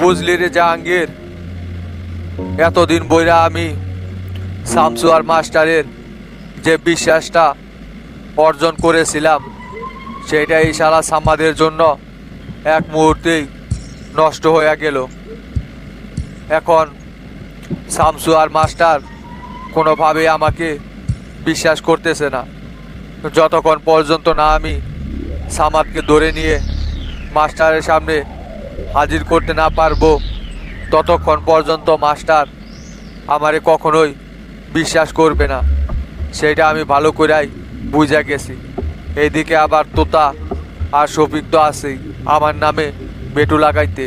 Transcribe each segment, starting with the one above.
বুঝলি রে জাহাঙ্গীর? এতদিন বইরা আমি শামসু আর মাস্টারের যে বিশ্বাসটা অর্জন করেছিলাম সেটা এই সারা সামাদের জন্য এক মুহূর্তেই নষ্ট হয়ে গেল। এখন শামসু আর মাস্টার কোনোভাবেই আমাকে বিশ্বাস করতেছে না। যতক্ষণ পর্যন্ত না আমি সামাদকে ধরে নিয়ে মাস্টারের সামনে হাজির করতে না পারব ততক্ষণ পর্যন্ত মাস্টার আমারে কখনোই বিশ্বাস করবে না। সেটা আমি ভালো করেই বুঝে গেছি। এইদিকে আবার তোতা আর শফিক তো আছেই, আমার নামে বেটু লাগাইতে।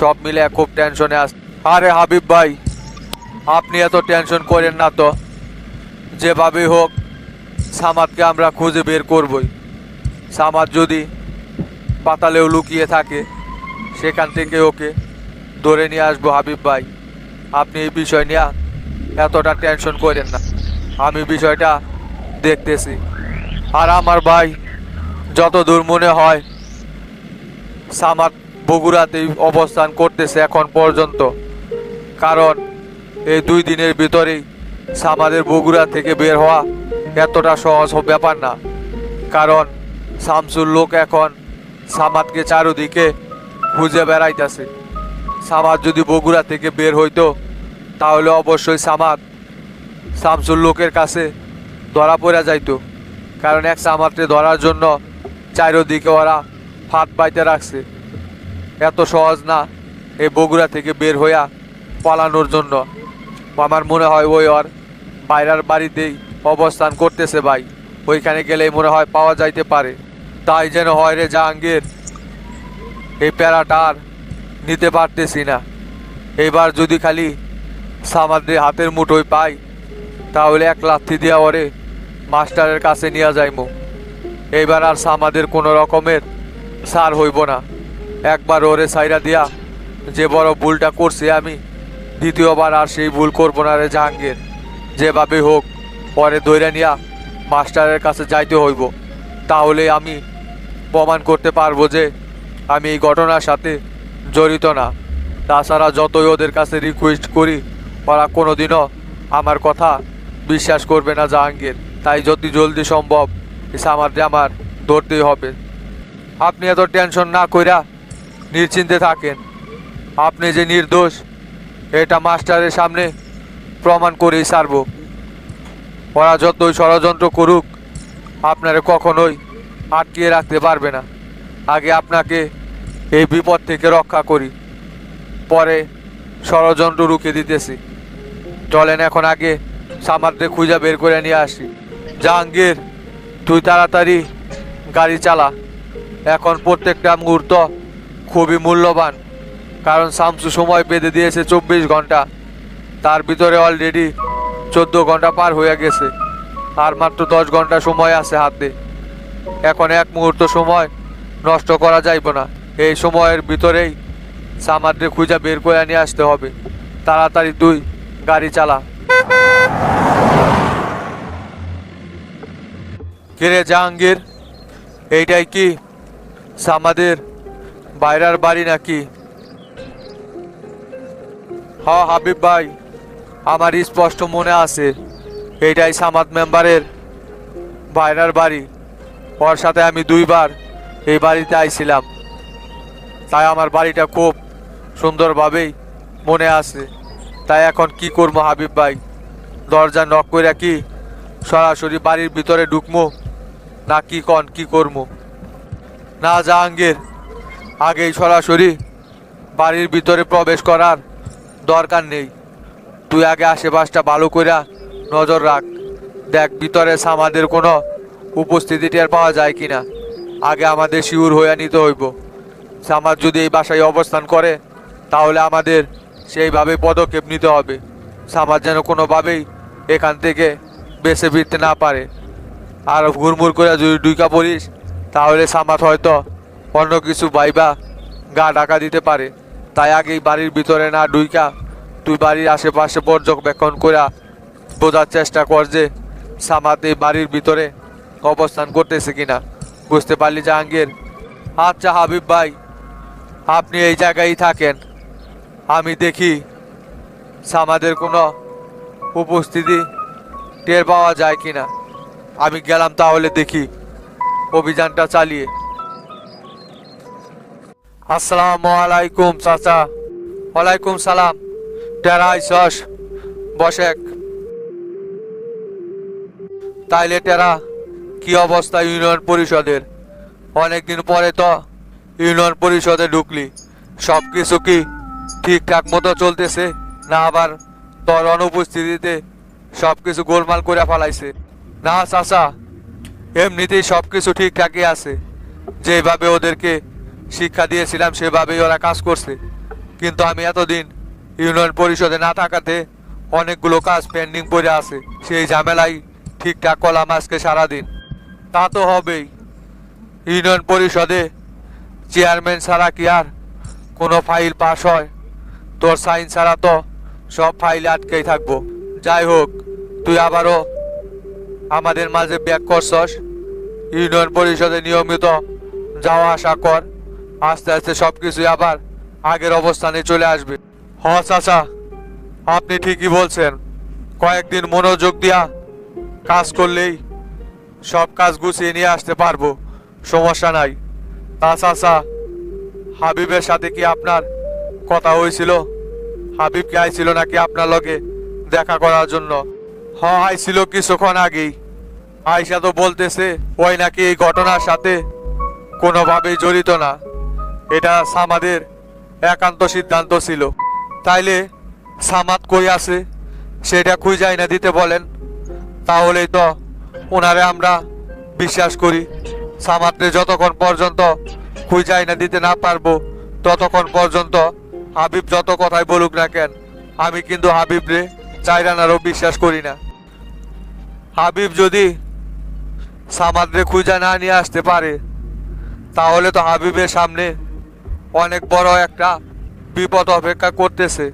সব মিলে খুব টেনশনে আস আরে হাবিব ভাই, আপনি এত টেনশন করেন না তো। যেভাবেই হোক, সামাদকে আমরা খুঁজে বের করবই। সামাদ যদি পাতালেও লুকিয়ে থাকে সেখান থেকে ওকে ধরে নিয়ে আসব হাবিব ভাই। আপনি এই বিষয় নিয়ে এতটা টেনশন করেন না। আমি বিষয়টা দেখতেছি। আর আমার ভাই যত দূর মনে হয় সামাদ বগুড়াতেই অবস্থান করতেছে এখন পর্যন্ত। কারণ এই দুই দিনের ভিতরেই সামাদের বগুড়া থেকে বের হওয়া এতটা সহজ ব্যাপার না। কারণ শামসুর লোক এখন সামাদকে চারোদিকে খুঁজে বেড়াইতেছে। সামাদ যদি বগুড়া থেকে বের হইতো, তাহলে অবশ্যই সামাদ শামসুর লোকের কাছে ধরা পড়ে যাইতো। কারণ এক সামাদকে ধরার জন্য চারোদিকে ওরা ফাঁদ পাইতে রাখছে। এত সহজ না এই বগুড়া থেকে বের হইয়া পালানোর জন্য। আমার মনে হয় ওই ওর বাইরার বাড়িতেই অবস্থান করতেছে ভাই। ওইখানে গেলেই মনে হয় পাওয়া যাইতে পারে। তাই যেন হয় রে জাহাঙ্গীর। এই প্যারাটা আর নিতে পারতেছি না। এবার যদি খালি সামাদ্রে হাতের মুঠোয় পাই, তাহলে এক লাথি দিয়া ওরে মাস্টারের কাছে নিয়ে যাইমু। এইবার আর সামাদের কোনো রকমের সার হইব না। একবার ওরে সাইরা দিয়া যে বড় ভুলটা করছি আমি, দ্বিতীয়বার আর সেই ভুল করব না রে জাহাঙ্গীর। যেভাবে হোক, পরে দৈরা নিয়া মাস্টারের কাছে যাইতে হইব। তাহলে আমি প্রমাণ করতে পারব যে আমি এই ঘটনার সাথে জড়িত না। তাছাড়া যতই ওদের কাছে রিকোয়েস্ট করি, ওরা কোনোদিনও আমার কথা বিশ্বাস করবে না জাহাঙ্গীর। তাই যত জলদি সম্ভব আমার ধরতেই হবে। আপনি এত টেনশন না কইরা নিশ্চিন্তে থাকেন। আপনি যে নির্দোষ, এটা মাস্টারের সামনে প্রমাণ করেই সারব ওরা যতই ষড়যন্ত্র করুক, আপনারা কখনোই আটকিয়ে রাখতে পারবে না। আগে আপনাকে এই বিপদ থেকে রক্ষা করি। পরে ষড়যন্ত্র রুখে দিতেছি। চলেন এখন আগে সামাদ্রে খুঁজে বের করে নিয়ে আসি। জাহাঙ্গীর, তুই তাড়াতাড়ি গাড়ি চালা। এখন প্রত্যেকটা মুহূর্ত খুবই মূল্যবান, কারণ শামসু সময় বেঁধে দিয়েছে চব্বিশ ঘণ্টা। তার ভিতরে অলরেডি চোদ্দ ঘণ্টা পার হয়ে গেছে। আর মাত্র দশ ঘণ্টা সময় আছে হাতে। এখন এক মুহূর্ত সময় নষ্ট করা যাইব না। এই সময়ের ভিতরেই সামাদ্রে খুঁজে বের করে নিয়ে আসতে হবে। তাড়াতাড়ি তুই গাড়ি চালা। কিরে জাহাঙ্গীর, এইটাই কি সামাদের বাইরার বাড়ি নাকি? হ হাবিব ভাই, আমার স্পষ্ট মনে আছে, এইটাই সামাদ মেম্বারের বাইরার বাড়ি। ওর সাথে আমি দুইবার এই বাড়িতে আইছিলাম। তাই আমার বাড়িটা খুব সুন্দরভাবেই মনে আছে। তাই এখন কি করব হাবিব ভাই? দরজা নক করে কি সরাসরি বাড়ির ভিতরে ঢুকমো না কি কন, কি করব? না জাহাঙ্গীর, আগেই সরাসরি বাড়ির ভিতরে প্রবেশ করার দরকার নেই। তুই আগে আশেপাশটা ভালো করে নজর রাখ। দেখ ভিতরে সামাদের কোনো উপস্থিতি টের পাওয়া যায় কিনা। আগে আমাদের শিউর হয়ে নিতে হইব। সামাদ যদি এই বাসায় অবস্থান করে, তাহলে আমাদের সেইভাবে পদক্ষেপ নিতে হবে। সামাদ যেন কোনোভাবেই এখান থেকে বেঁচে ফিরতে না পারে। আর হুড়মুড় করে যদি ডুইকা পড়িস, তাহলে সামাদ হয়তো অন্য কিছু বাইবা গা ঢাকা দিতে পারে। তাই আগেই বাড়ির ভিতরে না ডুইকা তুই বাড়ির আশেপাশে পর্যবেক্ষণ করে বোঝার চেষ্টা কর যে সামাদ এই বাড়ির ভিতরে অবস্থান করতেছে কিনা। বুঝতে পারলি জাহাঙ্গীর? আচ্ছা হাবিব ভাই আপনি এই জায়গায় থাকেন, আমি দেখি সামাদের কোনো উপস্থিতি টের পাওয়া যায় কিনা। আমি গেলাম তাহলে দেখি অভিযানটা চালিয়ে। আসসালামু আলাইকুম, চাচা। ওয়ালাইকুম সালাম। টেরাই সস বসেক। তাইলে টেরা, কি অবস্থা ইউনিয়ন পরিষদের? অনেকদিন পরে তো ইউনিয়ন পরিষদে ঢুকলি। সব কিছু কি ঠিকঠাক মতো চলতেছে, না আবার তোর অনুপস্থিতিতে সব কিছু গোলমাল করে ফেলাইছে? না, চাচা, এমনিতেই সব কিছু ঠিকঠাকই আছে। যেভাবে ওদেরকে শিক্ষা দিয়েছিলাম, সেভাবেই ওরা কাজ করছে। কিন্তু আমি এতদিন ইউনিয়ন পরিষদে না থাকাতে অনেকগুলো কাজ পেন্ডিং পড়ে আছে। সেই ঝামেলাই ঠিকঠাক করলাম আজকে সারাদিন। তা তো হবেই। ইউনিয়ন পরিষদে চেয়ারম্যান ছাড়া কি আর? কোনো ফাইল পাস হয়? তোর সাইন ছাড়া তো সব ফাইল আটকেই থাকব। যাই হোক, তুই আবারও আমাদের মাঝে ব্যাক করছস। ইউনিয়ন পরিষদে নিয়মিত যাওয়া আসা কর। আস্তে আস্তে সব কিছুই আবার আগের অবস্থানে চলে আসবে। হ, চাচা, আপনি ঠিকই বলছেন। কয়েকদিন মনোযোগ দিয়া কাজ করলেই সব কাজ গুছিয়ে নিয়ে আসতে পারব। সমস্যা নাই। তা হাবিবের সাথে কি আপনার কথা হয়েছিল? হাবিব কি আইছিল নাকি আপনার লগে দেখা করার জন্য? হ আইছিল কিছুক্ষণ আগেই। আয়সা তো বলতেছে, ওই নাকি এই ঘটনার সাথে কোনোভাবেই জড়িত না। এটা সামাদের একান্ত সিদ্ধান্ত ছিল। তাইলে সামাদ কই আছে? সেটা খুঁজাই না দিতে বলেন। তাহলেই তো ওনারে আমরা বিশ্বাস করি। সামাদরে যতক্ষণ পর্যন্ত খুঁজাই না, দিতে না পারব, ততক্ষণ পর্যন্ত হাবিব যত কথাই বলুক না কেন, আমি কিন্তু হাবিবরে চাইরানারও বিশ্বাস করি না। হাবিব যদি সামাদ্রে খুঁজা না নিয়ে আসতে পারে, তাহলে তো হাবিবের সামনে অনেক বড় একটা বিপদ অপেক্ষা করতেছে।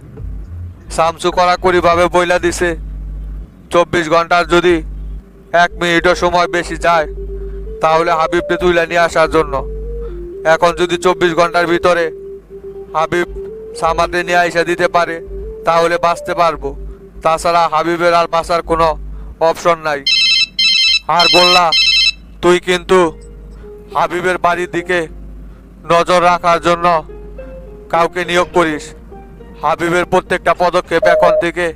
সামসু কড়াকড়িভাবে বইলা দিছে, চব্বিশ ঘণ্টার যদি এক মিনিটও সময় বেশি যায় তাহলে হাবিবকে তুলে নিয়ে আসার জন্য। এখন যদি চব্বিশ ঘণ্টার ভিতরে হাবিব সামাদে নিয়ে এসে দিতে পারে, তাহলে বাঁচতে পারব। তাছাড়া হাবিবের আর বাঁচার কোনো অপশন নাই। আর বললা, তুই কিন্তু হাবিবের বাড়ির দিকে নজর রাখার জন্য কাউকে নিয়োগ করিস। হাবিবের প্রত্যেকটা পদক্ষেপ এখন থেকে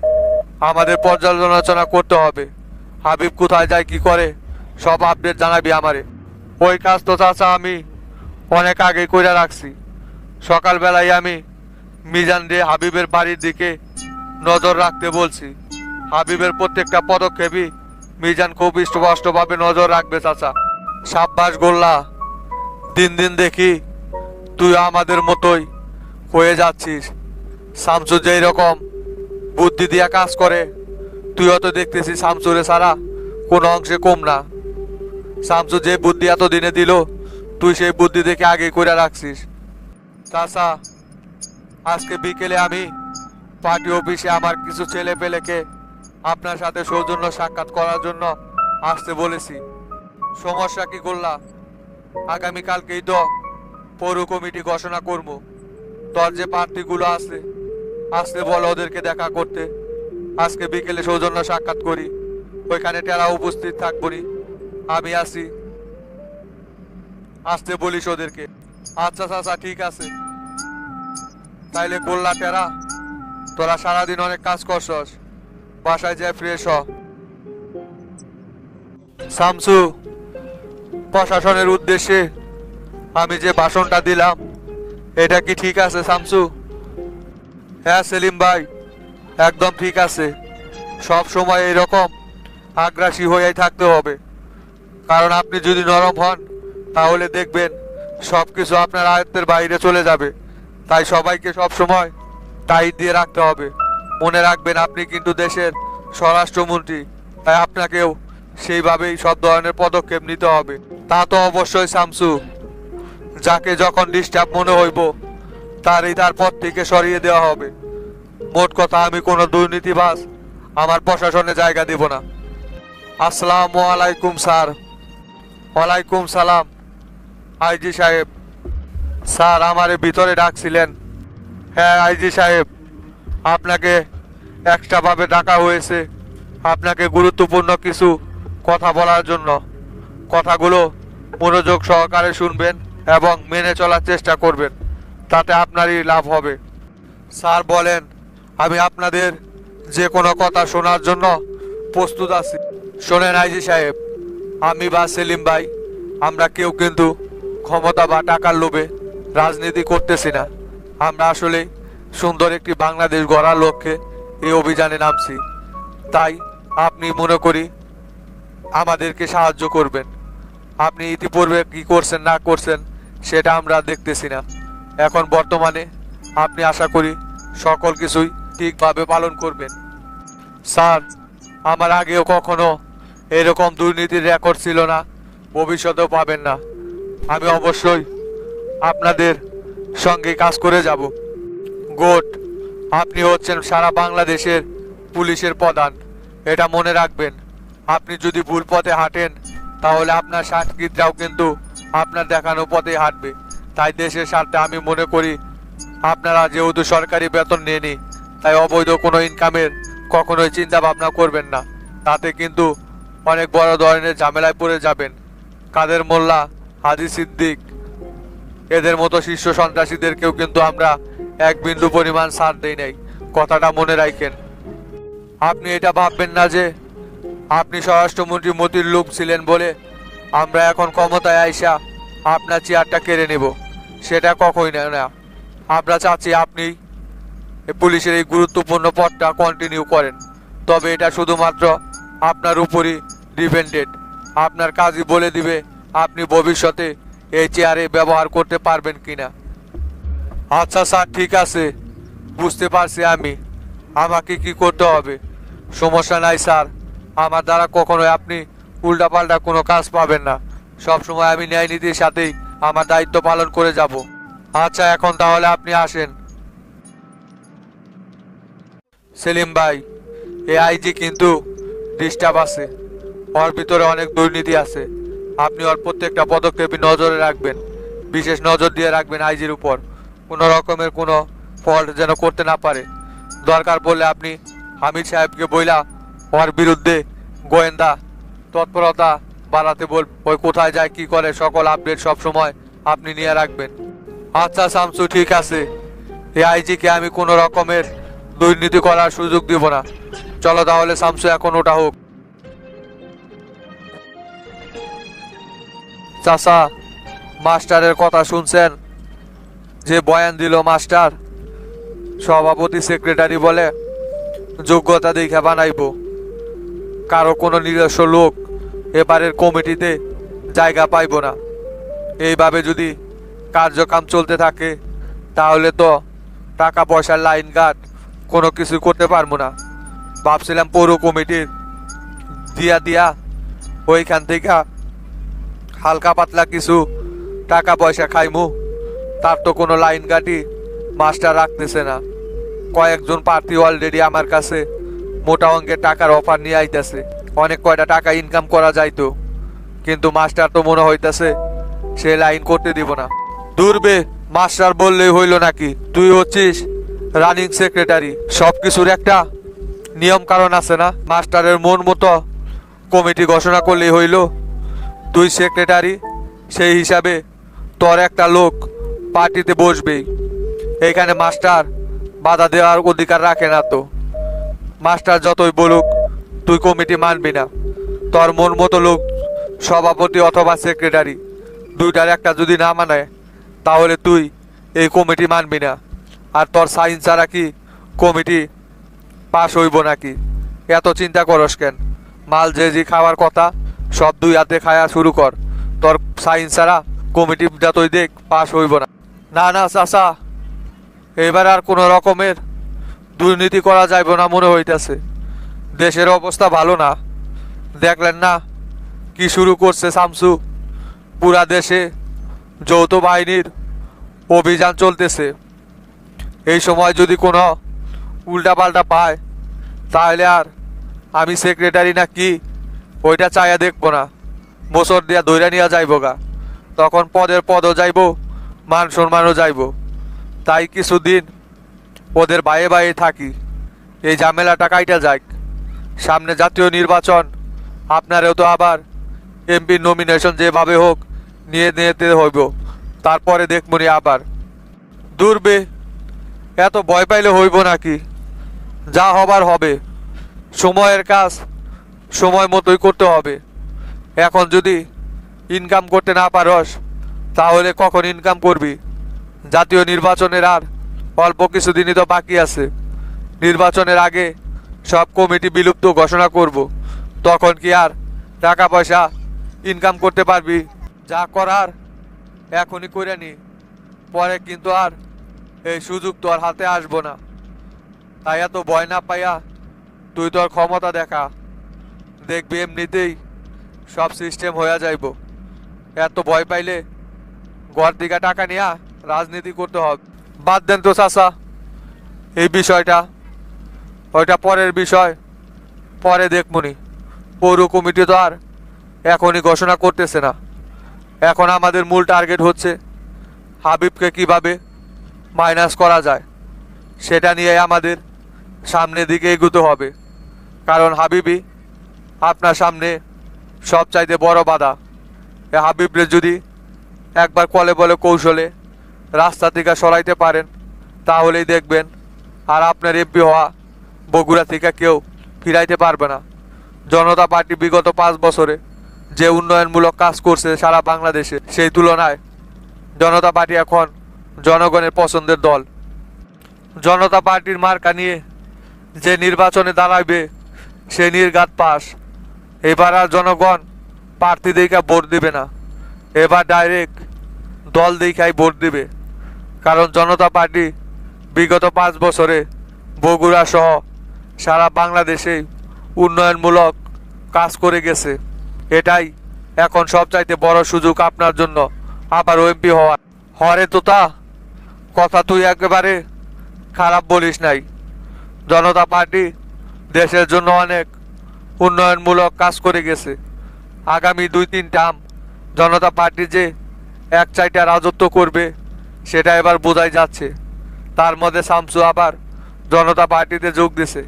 আমাদের পর্যালোচনা করতে হবে। হাবিব কোথায় যায়, কি করে? সব আপডেট জানাবি আমারে। ওই কাজ তো চাচা আমি অনেক আগে করে রাখছি। সকালবেলায় আমি মিজান দিয়ে হাবিবের বাড়ির দিকে নজর রাখতে বলছি। হাবিবের প্রত্যেকটা পদক্ষেপই মিজান খুব স্পষ্টভাবে নজর রাখবে চাচা। সাব্বাস গোল্লা, দিন দিন দেখি তুই আমাদের মতোই হয়ে যাচ্ছিস। শামসু যেই রকম বুদ্ধি দিয়া কাজ করে, তুইও তো দেখতেছিস শামসুরে সারা কোনো অংশে কম না। শামসু যে বুদ্ধি এত দিনে দিল, তুই সেই বুদ্ধি দেখে আগে করে রাখছিস। চাচা, আজকে বিকেলে আমি পার্টি অফিসে আমার কিছু ছেলে পেলেকে আপনার সাথে সৌজন্য সাক্ষাৎ করার জন্য আসতে বলেছি। সমস্যা কি করলা আগামীকালকেই তো পৌর কমিটি ঘোষণা করব। তোর যে প্রার্থীগুলো আছে, আসতে বলো ওদেরকে দেখা করতে। আজকে বিকেলে সৌজন্য সাক্ষাৎ করি। ওইখানে টেরা উপস্থিত থাকব নি। আমি আসি আসতে বলিস ওদেরকে। আচ্ছা চাচা ঠিক আছে। তাইলে করলা টেরা, তোরা সারাদিন অনেক কাজ করছস। বাসায় যায় ফ্রেশ হ। শামসু, প্রশাসনের উদ্দেশ্যে আমি যে ভাষণটা দিলাম, এটা কি ঠিক আছে সামসু হ্যাঁ সেলিম ভাই, একদম ঠিক আছে। সব সময় এরকম আগ্রাসী হয়েই থাকতে হবে। কারণ আপনি যদি নরম হন, তাহলে দেখবেন সব কিছু আপনার আয়ত্তের বাইরে চলে যাবে। তাই সবাইকে সব সময় টাইট দিয়ে রাখতে হবে। মনে রাখবেন আপনি কিন্তু দেশের স্বরাষ্ট্রমন্ত্রী, তাই আপনাকেও সেইভাবেই সব ধরনের পদক্ষেপ নিতে হবে। তা তো অবশ্যই শামসু। যাকে যখন ডিস্টার্ব মনে হইব, তারই তার পথ থেকে সরিয়ে দেওয়া হবে। মোট কথা, আমি কোনো দুর্নীতিবাস আমার প্রশাসনে জায়গা দেব না। আসসালামু আলাইকুম, স্যার। ওয়ালাইকুম সালাম, আইজি সাহেব। স্যার, আমারে ভিতরে ডাকছিলেন। হ্যাঁ আইজি সাহেব, আপনাকে এক্সট্রাভাবে ডাকা হয়েছে। আপনাকে গুরুত্বপূর্ণ কিছু কথা বলার জন্য। কথাগুলো মনোযোগ সহকারে শুনবেন এবং মেনে চলার চেষ্টা করবেন। তাতে আপনারই লাভ হবে। স্যার বলেন, আমি আপনাদের যে কোনো কথা শোনার জন্য প্রস্তুত আছি। শোনেন, আইজি সাহেব। আমি বা সেলিম ভাই, আমরা কেউ কিন্তু ক্ষমতা বা টাকার লোভে রাজনীতি করতেছি না। আমরা আসলে সুন্দর একটি বাংলাদেশ গড়ার লক্ষ্যে এই অভিযানে নামছি। তাই আপনি মনে করি আমাদেরকে সাহায্য করবেন। আপনি ইতিপূর্বে কি করছেন, না করছেন, সেটা আমরা দেখতেছি না। এখন বর্তমানে আপনি আশা করি সকল কিছুই ঠিকভাবে পালন করবেন। স্যার, আমার আগেও কখনো এরকম দুর্নীতির রেকর্ড ছিল না, ভবিষ্যতেও পাবেন না। আমি অবশ্যই আপনাদের সঙ্গে কাজ করে যাব। গোট, আপনি হচ্ছেন সারা বাংলাদেশের পুলিশের প্রধান। এটা মনে রাখবেন। আপনি যদি ভুল পথে হাঁটেন, তাহলে আপনার সাংস্কৃতরাও কিন্তু আপনার দেখানো পথে হাঁটবে। তাই দেশের স্বার্থে আমি মনে করি, আপনারা যেহেতু সরকারি বেতন নেনি তাই অবৈধ কোনো ইনকামের কখনোই চিন্তা ভাবনা করবেন না। তাতে কিন্তু অনেক বড় ধরনের ঝামেলায় পড়ে যাবেন। কাদের মোল্লা, হাজি সিদ্দিক, এদের মতো শীর্ষ সন্ত্রাসীদেরকেও কিন্তু আমরা এক বিন্দু পরিমাণ সার দেই নাই। কথাটা মনে রাখেন। আপনি এটা ভাববেন না যে আপনি স্বরাষ্ট্রমন্ত্রী মতির লোক ছিলেন বলে আমরা এখন ক্ষমতায় আইসা আপনার চেয়ারটা কেড়ে নেব। সেটা কখনই না আমরা চাচ্ছি আপনি পুলিশের এই গুরুত্বপূর্ণ পদটা কন্টিনিউ করেন। তবে এটা শুধুমাত্র আপনার উপরই ডিপেন্ডেড আপনার কাজই বলে দিবে আপনি ভবিষ্যতে এই চেয়ারে ব্যবহার করতে পারবেন কি না আচ্ছা স্যার, ঠিক আছে। বুঝতে পারছি আমি। আমাকে কি করতে হবে? সমস্যা নাই স্যার। আমার দ্বারা কখনোই আপনি উল্টাপাল্টা কোনো কাজ পাবেন না। সব সময় আমি ন্যায় নীতির সাথেই আমার দায়িত্ব পালন করে যাব। আচ্ছা এখন তাহলে আপনি আসেন। সেলিম ভাই, এ আইজি কিন্তু ডিস্টার্ব আছে। ওর ভিতরে অনেক দুর্নীতি আছে। আপনি ওর প্রত্যেকটা পদক্ষেপই নজরে রাখবেন। বিশেষ নজর দিয়ে রাখবেন আইজির উপর। কোনো রকমের কোনো ফল্ট যেন করতে না পারে। দরকার বললে আপনি হামিদ সাহেবকে বইলা ওর বিরুদ্ধে গোয়েন্দা তৎপরতা বাড়াতে বল ওই কোথায় যায়, কি করে, সকল আপডেট সব সময় আপনি নিয়ে রাখবেন। আচ্ছা শামসু, ঠিক আছে। এই আইজিকে আমি কোনো রকমের দুর্নীতি করার সুযোগ দিব না। চলো তাহলে শামসু, এখন ওটা হোক। চাচা, মাস্টারের কথা শুনছেন? যে বয়ান দিল মাস্টার, সভাপতি সেক্রেটারি বলে, যোগ্যতা দেখে বানাইব। কারও কোনো নিজস্ব লোক এবারের কমিটিতে জায়গা পাইব না। এইভাবে যদি কার্যক্রম চলতে থাকে, তাহলে তো টাকা পয়সার লাইন গার্ড কোনো কিছু করতে পারব না। ভাবছিলাম পৌর কমিটির দিয়া দিয়া ওইখান থেকে হালকা পাতলা কিছু টাকা পয়সা খাইমু। তার তো কোনো লাইন গাটি মাস্টার রাখতেছে না। কয়েকজন প্রার্থী অলরেডি আমার কাছে মোটা অঙ্কের টাকার অফার নিয়ে আইতেছে। অনেক কয়টা টাকা ইনকাম করা যাইতো কিন্তু মাস্টার তো মনে হইতাছে সে লাইন করতে দিব না। দূরবে মাস্টার বললেই হইল নাকি, তুই হচ্ছিস রানিং সেক্রেটারি সব কিছুর একটা নিয়ম কারণ আছে না? মাস্টারের মন মতো কমিটি ঘোষণা করলেই হইল, তুই সেক্রেটারি, সেই হিসাবে তোর একটা লোক পার্টিতে বসবেই এইখানে মাস্টার বাধা দেওয়ার অধিকার রাখে না তো। মাস্টার যতই বলুক, তুই কমিটি মানবি না। তোর মন মতো লোক সভাপতি অথবা সেক্রেটারি, দুইটার একটা যদি না মানায়, তাহলে তুই এই কমিটি মানবি না। আর তোর সাইন ছাড়া কি কমিটি পাশ হইব নাকি? এত চিন্তা করস কেন? মাল যে যে খাওয়ার কথা, সব দুই হাতে খায়া শুরু কর। তোর সাইন ছাড়া কমিটিটা তুই দেখ, পাশ হইব না। না না, চাচা, এবার আর কোনো রকমের দুর্নীতি করা যাইব না মনে হইতেছে। দেশের অবস্থা ভালো না। দেখলেন না কি শুরু করছে শামসু পুরা দেশে যৌথ বাহিনীর অভিযান চলতেছে। এই সময় যদি কোনো উল্টাপাল্টা পায়। তাহলে আর আমি সেক্রেটারি না কি? ওইটা চাইয়া দেখব না। মোসর দিয়া দৈরা নিয়ে যাইব গা। তখন পদের পদও যাইব, মান সম্মানও যাইব। তাই কিছুদিন ওদের বাইরে বাইরে থাকি। এই ঝামেলাটা কাইটা যাক। সামনে জাতীয় নির্বাচন, আপনারেও তো আবার এমপি নমিনেশন যেভাবে হোক, নিয়ে নিতে হইব। তারপরে দেখমনি আবার। দূরবে, এত ভয় পাইলে হইব নাকি? যা হবার হবে। সময়ের কাজ সময় মতোই করতে হবে। এখন যদি ইনকাম করতে না পারস, তাহলে কখন ইনকাম করবি? জাতীয় নির্বাচনের আর অল্প কিছুদিনই তো বাকি আছে। নির্বাচনের আগে সব কমিটি বিলুপ্ত ঘোষণা করব। তখন কি আর টাকা পয়সা ইনকাম করতে পারবি? যা করার এখনই করে নি। পরে কিন্তু আর এই সুযোগ তোর হাতে আসব না। তাই এত ভয় না পাইয়া তুই তোর ক্ষমতা দেখা। দেখবি এমনিতেই সব সিস্টেম হয়ে যাইব। এত ভয় পাইলে ঘর দিকে টাকা নিয়া রাজনীতি করতে হবে। বাদ দেন তো চাষা এই বিষয়টা। ওইটা পরের বিষয়, পরে দেখমনি। পৌর কমিটি তো আর এখনই ঘোষণা করতেছে না। এখন আমাদের মূল টার্গেট হচ্ছে হাবিবকে কীভাবে মাইনাস করা যায়, সেটা নিয়ে আমাদের সামনের দিকে এগুতে হবে। কারণ হাবিবই আপনার সামনে সবচাইতে বড় বাধা। এ হাবিবরে যদি একবার কলে বলে কৌশলে রাস্তা থেকে সরাইতে পারেন, তাহলেই দেখবেন আর আপনার এমপি হওয়া বগুড়া থেকে কেউ ফিরাইতে পারবে না। জনতা পার্টি বিগত পাঁচ বছরে যে উন্নয়নমূলক কাজ করছে সারা বাংলাদেশে, সেই তুলনায় জনতা পার্টি এখন জনগণের পছন্দের দল। জনতা পার্টির মার্কা নিয়ে যে নির্বাচনে দাঁড়াইবে, সে নির্ঘাত পাস। এবার আর জনগণ প্রার্থী দেখা ভোট দিবে না। এবার ডাইরেক্ট দল দেখাই ভোট দিবে। কারণ জনতা পার্টি বিগত পাঁচ বছরে বগুড়া সহ সারা বাংলাদেশেই উন্নয়নমূলক কাজ করে গেছে। এটাই এখন সবচাইতে বড় সুযোগ আপনার জন্য আবার এমপি হওয়ার। হরে তো তা কথা তুই একেবারে খারাপ বলিস নাই। জনতা পার্টি দেশের জন্য অনেক উন্নয়নমূলক কাজ করে গেছে। আগামী দুই তিন টার্ম জনতা পার্টি যে এক চাইটা রাজত্ব করবে, সেটা এবার বোঝাই যাচ্ছে। তার মধ্যে শামসু আবার জনতা পার্টিতে যোগ দিছে।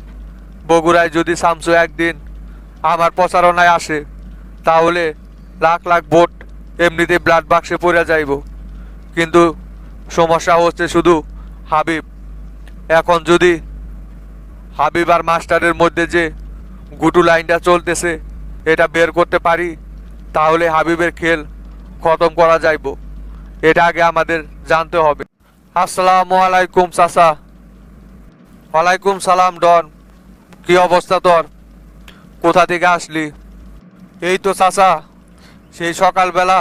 বগুড়ায় যদি শামসু একদিন আমার প্রচারণায় আসে, তাহলে লাখ লাখ ভোট এমনিতে ব্লাড বাক্সে পড়ে যাইব। কিন্তু সমস্যা হচ্ছে শুধু হাবিব। এখন যদি হাবিব আর মাস্টারের মধ্যে যে গুটু লাইনটা চলতেছে, এটা বের করতে পারি, তাহলে হাবিবের খেল খতম করা যাইব। এটা আগে আমাদের জানতে হবে। আসসালামু আলাইকুম, চাচা। ওয়ালাইকুম সালাম, ডন। কি অবস্থা তোর? কোথা থেকে আসলি? এই তো চাচা, সেই সকালবেলা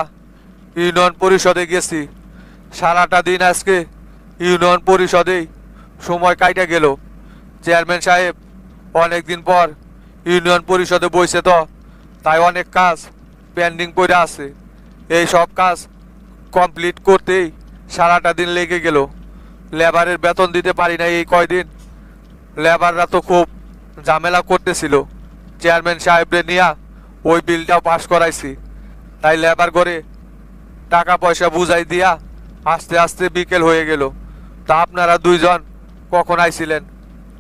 ইউনিয়ন পরিষদে গেছি। সারাটা দিন আজকে ইউনিয়ন পরিষদেই সময় কাইটা গেল। চেয়ারম্যান সাহেব অনেক দিন পর ইউনিয়ন পরিষদে বইছে তো, তাই অনেক কাজ পেন্ডিং পড়ে আছে। এই সব কাজ কমপ্লিট করতেই সারাটা দিন লেগে গেল। লেবারের বেতন দিতে পারি না এই কয়দিন। লেবাররা তো খুব ঝামেলা করতেছিল। চেয়ারম্যান সাহেবরে নিয়া ওই বিলটাও পাস করাইছি। তাই লেবার করে টাকা পয়সা বুঝাই দিয়া আস্তে আস্তে বিকেল হয়ে গেল। তা আপনারা দুইজন কখন আইছিলেন?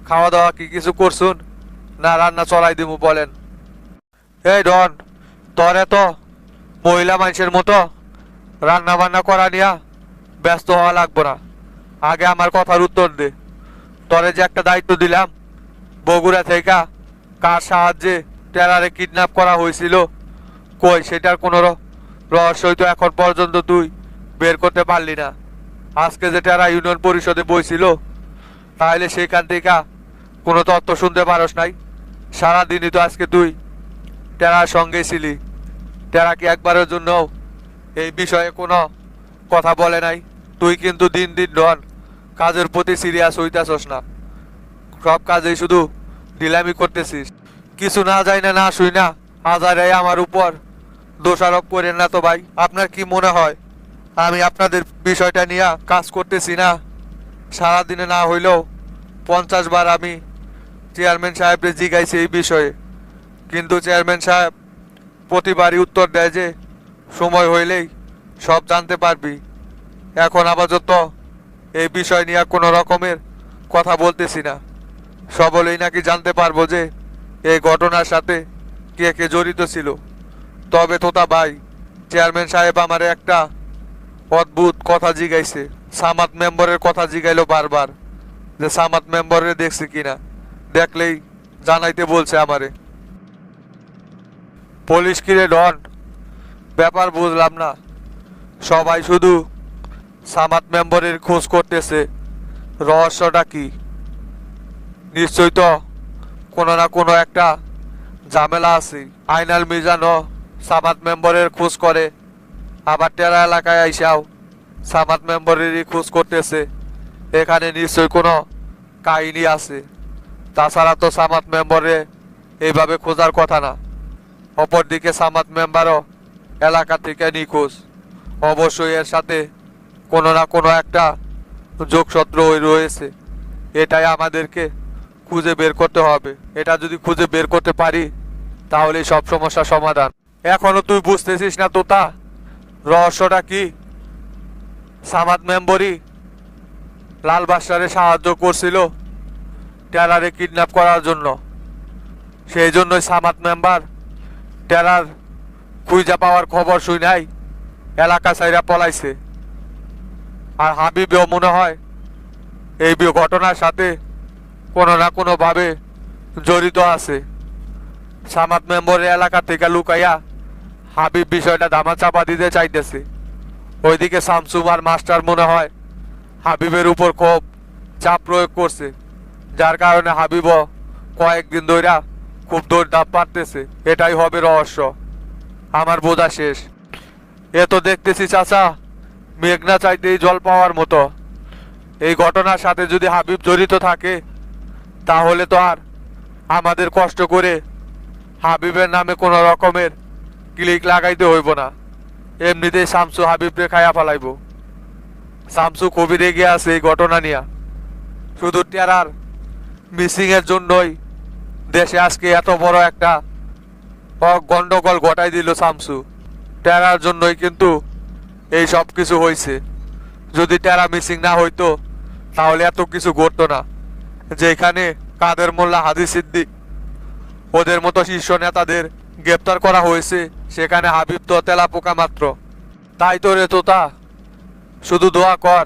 খাওয়া দাওয়া কি কিছু করছুন? না, রান্না চড়াই দিমু, বলেন। এই ডন, তোর এত মহিলা মানুষের মতো রান্না বান্না করা নিয়া ব্যস্ত হওয়া লাগবো না। আগে আমার কথার উত্তর দে। তোরে যে একটা দায়িত্ব দিলাম, বগুড়া থেকে কার সাহায্যে টেরারে কিডন্যাপ করা হয়েছিল, কই সেটার কোনো রহস্যই তো এখন পর্যন্ত তুই বের করতে পারলি না। আজকে যে টেরা ইউনিয়ন পরিষদে বইছিল তাহলে সেখান থেকে কোনো তত্ত্ব শুনতে পারস নাই। সারাদিনই তো আজকে তুই টেরার সঙ্গে ছিলি। টেরা কি একবারের জন্য এই বিষয়ে কোনো কথা বলে নাই? তুই কিন্তু দিন দিন ডন কাজের প্রতি সিরিয়াস হইতাছস না। সব কাজেই শুধু ডিলামি করতেছিস। কিছু না যাই না না শুই না হাজারে আমার উপর দোষারোপ করেন না তো ভাই। আপনার কি মনে হয়, আমি আপনাদের বিষয়টা নিয়ে কাজ করতেছি না? সারাদিনে না হইলেও পঞ্চাশ বার আমি চেয়ারম্যান সাহেবকে জিগাইছি এই বিষয়ে। কিন্তু চেয়ারম্যান সাহেব প্রতিবারই উত্তর দেয় যে, সময় হইলেই সব জানতে পারবি। এখন আপাতত এই বিষয় নিয়ে কোনো রকমের কথা বলতেছি না। সবলেই নাকি জানতে পারব যে, এই ঘটনার সাথে কে কে জড়িত ছিল। তবে তোতা ভাই, চেয়ারম্যান সাহেব আমারে একটা অদ্ভুত কথা জিগাইছে। সামাত মেম্বরের কথা জিগাইলো বারবার। যে সামাত মেম্বারে দেখছি কিনা। দেখলেই জানাইতে বলছে আমারে। পুলিশ কিরে ডন? ব্যাপার বুঝলাম না। সবাই শুধু সামাত মেম্বারের খোঁজ করতেছে। রহস্যটা কি? নিশ্চয় তো কোনো না কোনো একটা ঝামেলা আছে। আইনাল মিজানও সামাত মেম্বারের খোঁজ করে। আবার টেরা এলাকায় আইসাও সামাত মেম্বারেরই খোঁজ করতেছে। এখানে নিশ্চয় কোনো কাহিনী আছে। তাছাড়া তো সামাত মেম্বারে এইভাবে খোঁজার কথা না। অপরদিকে সামাত মেম্বারও এলাকা থেকে নিখোঁজ। অবশ্যই এর সাথে কোনো না কোনো একটা যোগসূত্র রয়েছে। এটাই আমাদেরকে খুঁজে বের করতে হবে। এটা যদি খুঁজে বের করতে পারি তাহলে সব সমস্যার সমাধান। এখনও তুই বুঝতেছিস না তোতা, রহস্যটা কি? সামাদ মেম্বরই লাল বাসারে সাহায্য করছিল। টেরারে কিডন্যাপ করার জন্য। সেই জন্যই সামাদ মেম্বার টেরার খুঁজা পাওয়ার খবর শুই নাই, এলাকা সাইরা পলাইছে। আর হাবিবেও মনে হয় এই ঘটনার সাথে কোনো না কোনোভাবে জড়িত আছে। সামাদ মেম্বরের এলাকা থেকে লুকাইয়া হাবিব বিষয়টা দামা চাপা দিতে চাইতেছে। ওইদিকে শামসুমার মাস্টার মনে হয় হাবিবের উপর খুব চাপ প্রয়োগ করছে। যার কারণে হাবিবও কয়েকদিন ধইরা খুব দৌড় পারতেছে। এটাই হবে রহস্য। আমার বোঝা শেষ। এ তো দেখতেছি চাচা, মেঘনা চাইতেই জল পাওয়ার মতো। এই ঘটনার সাথে যদি হাবিব জড়িত থাকে, তাহলে তো আর আমাদের কষ্ট করে হাবিবের নামে কোনো রকমের ক্লিক লাগাইতে হইব না। এমনিতেই শামসু হাবিবরে খায়া ফেলাইব। শামসু খুবই রেগে আছে এই ঘটনা নিয়ে। শুধু টেরার মিসিং এর জন্যই দেশে আজকে এত বড় একটা গন্ডগোল ঘটাই দিল শামসু। টেরার জন্যই কিন্তু এই সব কিছু হয়েছে যদি টেরা মিসিং না হইতো, তাহলে এত কিছু ঘটতো না। যেখানে কাদের মোল্লা হাদি সিদ্দিক, ওদের মতো শীর্ষ নেতাদের গ্রেপ্তার করা হয়েছে, সেখানে হাবিব তো তেলা পোকা মাত্র। তাই তো রে তোতা, শুধু দোয়া কর,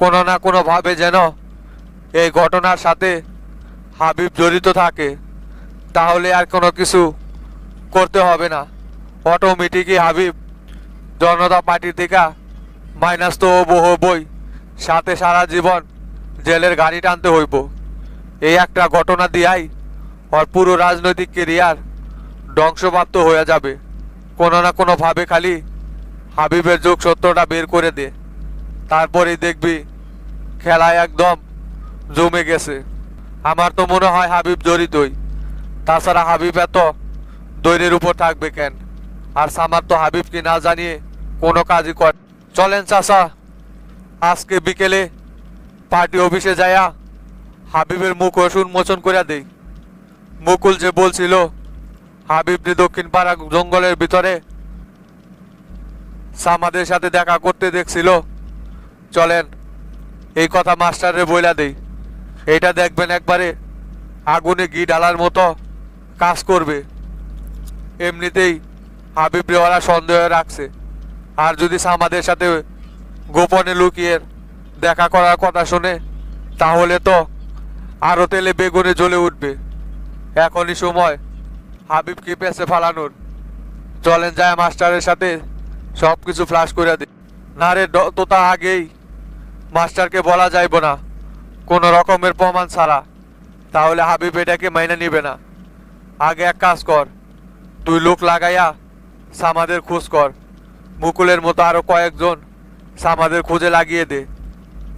কোনো না কোনোভাবে যেন এই ঘটনার সাথে হাবিব জড়িত থাকে, তাহলে আর কোনো কিছু করতে হবে না। অটোমেটিকই হাবিব জনতা পার্টি থেকে মাইনাস তো হব বই সাথে সারা জীবন জেলের গাড়ি টানতে হইব। এই একটা ঘটনা দিয়াই ওর পুরো রাজনৈতিক কেরিয়ার ধ্বংসপ্রাপ্ত হয়ে যাবে। কোনো না কোনোভাবে খালি হাবিবের যোগ সত্যটা বের করে দে। তারপরেই দেখবি খেলায় একদম জমে গেছে। আমার তো মনে হয় হাবিব জড়িতই। তাছাড়া হাবিব এত দৈরের উপর থাকবে কেন? আর সামার তো হাবিবকে না জানিয়ে কোনো কাজই কর চলেন চাষা আজকে বিকেলে পার্টি অফিসে যায়া হাবিবের মুখ উন্মোচন করে দেই। মুকুল যে বলছিল, হাবিবনি দক্ষিণ পাড়া জঙ্গলের ভিতরে সামাদের সাথে দেখা করতে দেখছিল। চলেন, এই কথা মাস্টারে বইলা দেই। এটা দেখবেন একবারে আগুনে ঘি ডালার মতো কাজ করবে। এমনিতেই হাবিব রেওয়ালা সন্দেহ রাখছে। আর যদি সামাদের সাথে গোপনে লুকিয়ে দেখা করার কথা শুনে, তাহলে তো আরও তেলে বেগুনে জ্বলে উঠবে। এখনই সময় হাবিবকে পেছে ফালানোর। চলেন যায় মাস্টারের সাথে সব কিছু ফ্লাশ করে দিই। না রে তো তা আগেই মাস্টারকে বলা যাইব না। কোনো রকমের প্রমাণ ছাড়া। তাহলে হাবিব এটাকে মাইনে নিবে না। আগে এক কাজ কর। তুই লোক লাগাইয়া সামাদের খোঁজ কর। মুকুলের মতো আরও কয়েকজন সামাদের খুঁজে লাগিয়ে দে।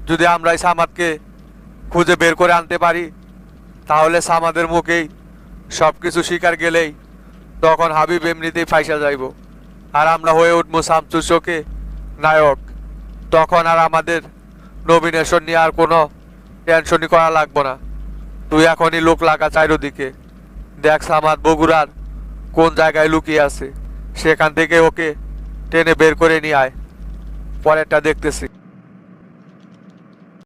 যদি আমরা এই সামাদকে খুঁজে বের করে আনতে পারি, তাহলে সামাদের মুখেই সব কিছু শিকার গেলেই তখন হাবিব এমনিতেই ফাইসা যাইব। আর আমরা হয়ে উঠবো শামসুর চোখে নায়ক। তখন আর আমাদের নমিনেশন নিয়ে আর কোনো টেনশনই করা লাগবো না। তুই এখনই লোক লাগা চারিদিকে। দেখ সামাদ বগুড়ার কোন জায়গায় লুকিয়ে আছে। সেখান থেকে ওকে টেনে বের করে নিয়ে আয়। পরেরটা দেখতেছি।